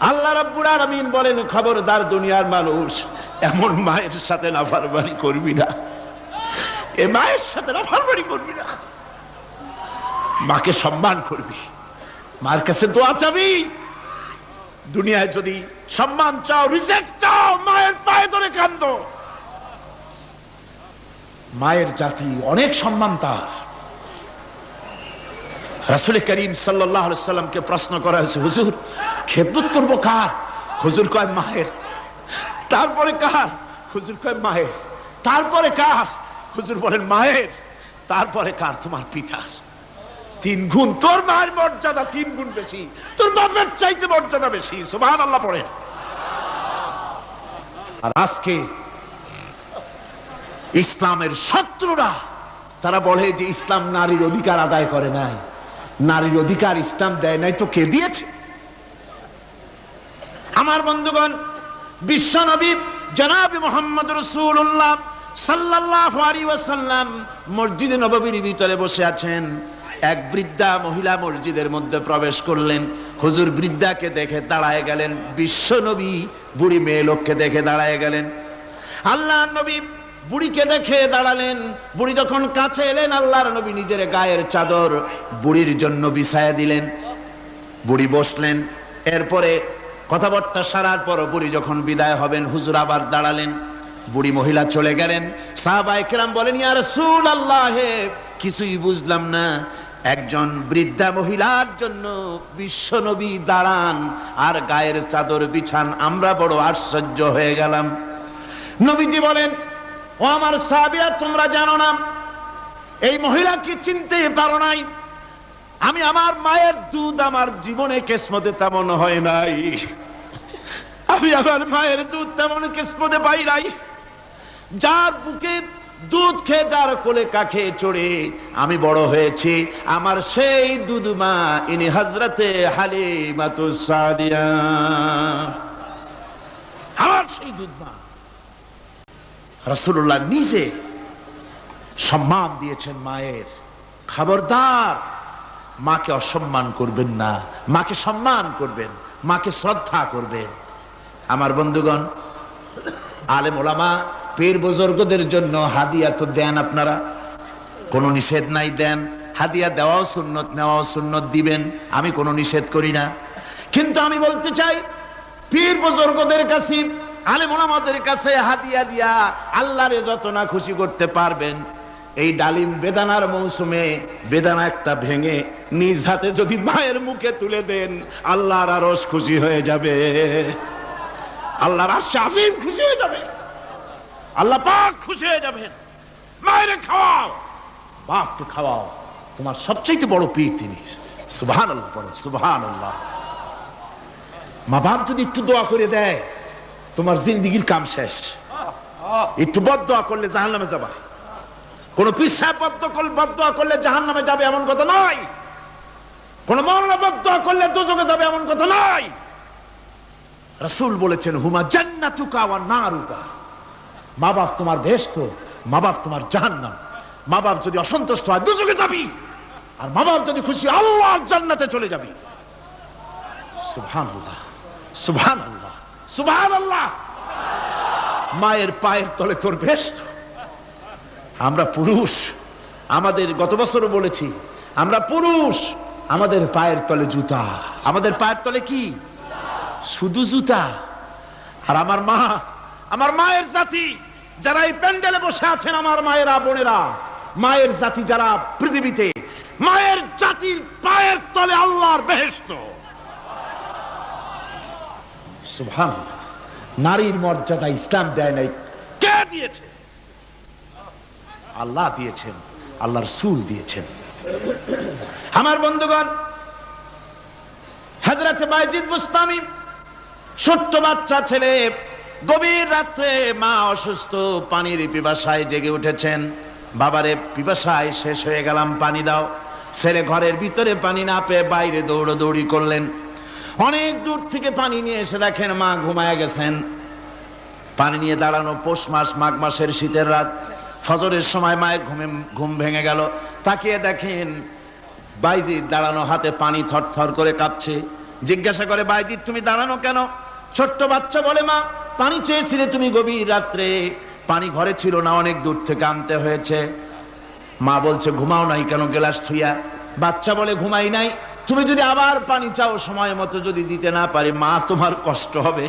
আল্লাহ রাব্বুল বলেন, খবরদার দুনিয়ার মানুষ, এমন মায়ের সাথে নাফরমানি করবি না। এ মায়ের সাথে নাফরমানি করবি না। মাকে সম্মান করবি। মার কাছে দোয়া চাবি। দুনিয়ায় যদি সম্মান চাও রিজেক্ট চাও, মায়ের পায়ে ধরে কান্দ। মায়ের জাতি অনেক সম্মান তার। রাসুল করিম সাল্লাহ সাল্লামকে প্রশ্ন করা হয়েছে, হুজুর খেদমত করব কার? হুজুর কয় মায়ের তারপরে কার? হুজুর কয় মায়ের তারপরে কার? হুজুর বলেন মায়ের তারপরে কার? তোমার পিতার। তিন গুণ, তোর মায়ের মর্যাদা তিন গুণ বেশি। তোর বাপের চাইতে মর্যাদা বেশি সুবহান আল্লাহ পড়ে। আর আজকে ইসলামের শত্রুরা, তারা বলে যে ইসলাম নারীর অধিকার আদায় করে নাই। নারীর অধিকার ইসলাম দেয় নাই, তো কে দিয়েছে? আমার বন্ধুগণ বিশ্বনবী জনাবি মোহাম্মদ রসুল্লাহ সাল্লাল্লাহু আলাইহি ওয়াসাল্লাম মসজিদে নববীর ভিতরে বসে আছেন। এক বৃদ্ধা মহিলা মসজিদের মধ্যে প্রবেশ করলেন। হুজুর বৃদ্ধাকে দেখে দাঁড়ায় গেলেন। বিশ্ব নবী বুড়ি মেয়ে লোককে দেখে দাঁড়ায় গেলেন। আল্লাহ নবী বুড়িকে দেখে দাঁড়ালেন। বুড়ি যখন কাছে এলেন, আল্লাহর নবী নিজের গায়ের চাদর বুড়ির জন্য বিছায়া দিলেন। বুড়ি বসলেন। এরপরে কথাবার্তা সারার পর বুড়ি যখন বিদায় হবেন, হুজুর আবার দাঁড়ালেন। বুড়ি মহিলা চলে গেলেন। সাহাবায়ে কেরাম বলেন, ইয়া রাসূলুল্লাহ কিছুই বুঝলাম না। একজন বৃদ্ধা মহিলার জন্য বিশ্ব নবী দাঁড়ান আর গায়ের চাদর বিছান। আমরা বড় আশ্চর্য হয়ে গেলাম। নবীজি বলেন, ও আমার সাহাবীরা, তোমরা জানো না, এই মহিলাকে চিনতে পারো নাই? আমি আমার মায়ের দুধ আমার জীবনে কেসমতে তেমন হয় নাই। আমি আমার মায়ের দুধ তেমন কিসমতে পাই নাই। যার বুকে দুধ খেয়ে, যার কোলে কাখে চড়ে আমি বড় হয়েছি। আমার সেই দুধ মা, ইনি হজরতে হালি হালিমাতু সাদিয়া। আমার সেই দুধ মা। রসুল্লাহ নিজে সম্মান দিয়েছেন মায়ের। খবরদার মাকে অসম্মান করবেন না, মাকে সম্মান করবেন, মাকে শ্রদ্ধা করবেন। আমার বন্ধুগণ, আলেম ওলামা, পীর বুজুর্গদের জন্য হাদিয়া তো দেন আপনারা। কোনো নিষেধ নাই দেন, হাদিয়া দেওয়াও সুন্নত, নেওয়াও সুন্নত দিবেন, আমি কোনো নিষেধ করি না। কিন্তু আমি বলতে চাই, পীর বুজুর্গদের কাছে, আলেম ওলামাদের কাছে হাদিয়া দিয়া আল্লাহরে যত না খুশি করতে পারবেন এই ডালিম বেদানার মৌসুমে বেদানা একটা ভেঙে নিজ হাতে যদি মায়ের মুখে তুলে দেন, আল্লাহর আরস খুশি হয়ে যাবে। আল্লাহর আশা খুশি হয়ে যাবে। আল্লাহ পাক খুশি হয়ে যাবেন। মায়ের খাওয়াও। বাপকে খাওয়াও। তোমার সবচেয়ে বড় পীর তিনি। সুবহান আল্লাহ সুবহান আল্লাহ মা বাপ যদি একটু দোয়া করে দেয়, তোমার জিন্দিগির কাম শেষ। একটু বদ দোয়া করলে জাহান নামে যাবা। কোন বদ্ধ করলে বদয়া করলে জাহান নামে যাবে এমন কথা নয়। কোন মরণা করলে দুজকে যাবে এমন কথা নয়। রসুল বলেছেন, হুমা জান্নাতুকা মা বাপ তোমার মা বাপ তোমার মা বাপ যদি অসন্তুষ্ট হয় দুজকে যাবি। আর মা বাপ যদি খুশি, আল্লাহর জান্নাতে চলে যাবি। সুবহানাল্লাহ সুবহানাল্লাহ সুবহানাল্লাহ। মায়ের পায়ের তলে তোর বেহেশত আমরা পুরুষ। আমাদের গত বছরও বলেছি, আমরা পুরুষ, আমাদের পায়ের তলে জুতা। আমাদের পায়ের তলে কি? শুধু জুতা। আর আমার মা, আমার মায়ের জাতি, যারা এই প্যান্ডেলে বসে আছেন আমার মায়েরা, বোনেরা, মায়ের জাতি যারা পৃথিবীতে, মায়ের জাতির পায়ের তলে আল্লাহর বেহেস্ত সুভান নারীর মর্যাদা ইসলাম দেয় নাই। কে দিয়েছে? আল্লাহ দিয়েছেন, আল্লাহ রসুল দিয়েছেন। আমার বন্ধুগণ হাজরাতে বাইজিদ বুস্তামি, ছোট্ট বাচ্চা ছেলে, গভীর রাত্রে মা অসুস্থ, পানির পিপাসায় জেগে উঠেছেন। বাবারে, পিপাসায় শেষ হয়ে গেলাম, পানি দাও। ছেলে ঘরের ভিতরে পানি না পেয়ে বাইরে দৌড়দৌড়ি করলেন। অনেক দূর থেকে পানি নিয়ে এসে দেখেন মা ঘুমায় গেছেন। পানি নিয়ে দাঁড়ানো পৌষ মাস, মাঘ মাসের শীতের রাত। ফজরের সময় মায়ের ঘুমে, ঘুম ভেঙে গেল। তাকিয়ে দেখেন বাইজি দাঁড়ানো হাতে পানি থরথর করে কাঁপছে। জিজ্ঞাসা করে বাইজিৎ তুমি দাঁড়ানো কেন? ছোট্ট বাচ্চা বলে, মা, পানি চেয়েছিলে তুমি গভীর রাত্রে। পানি ঘরে ছিল না, অনেক দূর থেকে আনতে হয়েছে। মা বলছে, ঘুমাও নাই কেন গেলাস থুইয়া? বাচ্চা বলে, ঘুমাই নাই। তুমি যদি আবার পানি চাও, সময় মতো যদি দিতে না পারি, মা, তোমার কষ্ট হবে।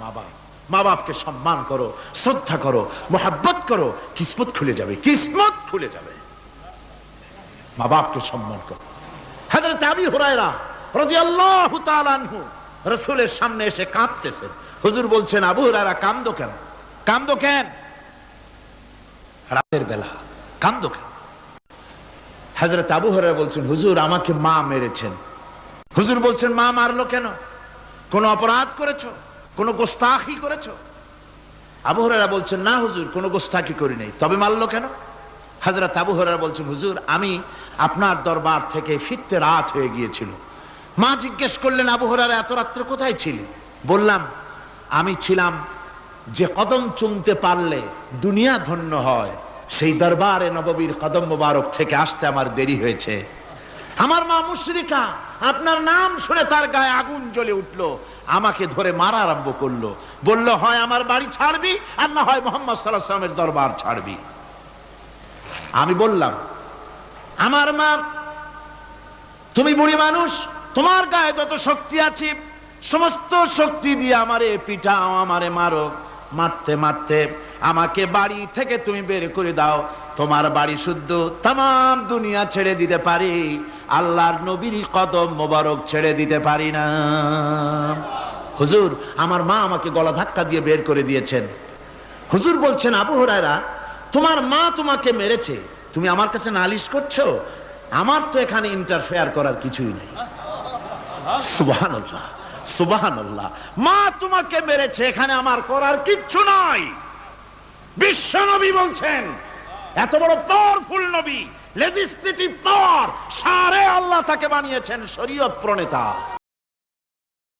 মা বাপ। মা বাপকে সম্মান করো, শ্রদ্ধা করো, মোহাব্বত করো, কিসমত খুলে যাবে, কিসমত খুলে যাবে। মা বাপকে সম্মান করো। হাজরত আবি হুরায়রা রাদিয়াল্লাহু তাআলা আনহু রাসূলের সামনে এসে কাঁদতেছেন। হুজুর বলছেন, আবু হুরায়রা কেন? কেন? রাতের বেলা কান্দো কেন? হাজরত আবু হরারা বলছেন, হুজুর, আমাকে মা মেরেছেন। হুজুর বলছেন, মা মারলো কেন? কোনো অপরাধ করেছ? কোনো গোস্তাখি করেছ? আবু হরারা বলছেন, না হুজুর, কোনো গোস্তাখি করি নাই। তবে মারলো কেন? হাজরত আবু হরারা বলছেন, হুজুর, আমি আপনার দরবার থেকে ফিরতে রাত হয়ে গিয়েছিল। মা জিজ্ঞেস করলেন, আবু হরারা এত রাত্রে কোথায় ছিলি? বললাম, আমি ছিলাম যে কদম চুমতে পারলে দুনিয়া ধন্য হয়, সেই দরবারে নববীর কদম মোবারক থেকে আসতে আমার দেরি হয়েছে। আমার মা মুশরিকা, আপনার নাম শুনে তার গায়ে আগুন জ্বলে উঠল, আমাকে ধরে মারা আরম্ভ করল। বলল, হয় আমার বাড়ি ছাড়বি, আর না হয় মোহাম্মদ সাল্লাহ সাল্লামের দরবার ছাড়বি। আমি বললাম, আমার মা, তুমি বুড়ি মানুষ, তোমার গায়ে যত শক্তি আছে, সমস্ত শক্তি দিয়ে আমারে পিটাও, আমারে মারো। মারতে মারতে আমাকে বাড়ি থেকে তুমি বের করে দাও তোমার বাড়ি শুদ্ধ তাম দুনিয়া ছেড়ে দিতে পারি, আল্লাহর নবীর কদম মোবারক ছেড়ে দিতে পারি না। হুজুর, আমার মা আমাকে গলা ধাক্কা দিয়ে বের করে দিয়েছেন। হুজুর বলছেন, আবু হরায়রা, তোমার মা তোমাকে মেরেছে, তুমি আমার কাছে নালিশ করছ? আমার তো এখানে ইন্টারফেয়ার করার কিছুই নেই। সুবহানাল্লাহ সুবহানাল্লাহ। মা তোমাকে মেরেছে, এখানে আমার করার কিচ্ছু নাই। বিশ্ব নবী বলছেন এত বড় পাওয়ারফুল নবী লেজিসলেটিভ পাওয়ার সারে আল্লাহ তাকে বানিয়েছেন শরীয়ত প্রণেতা।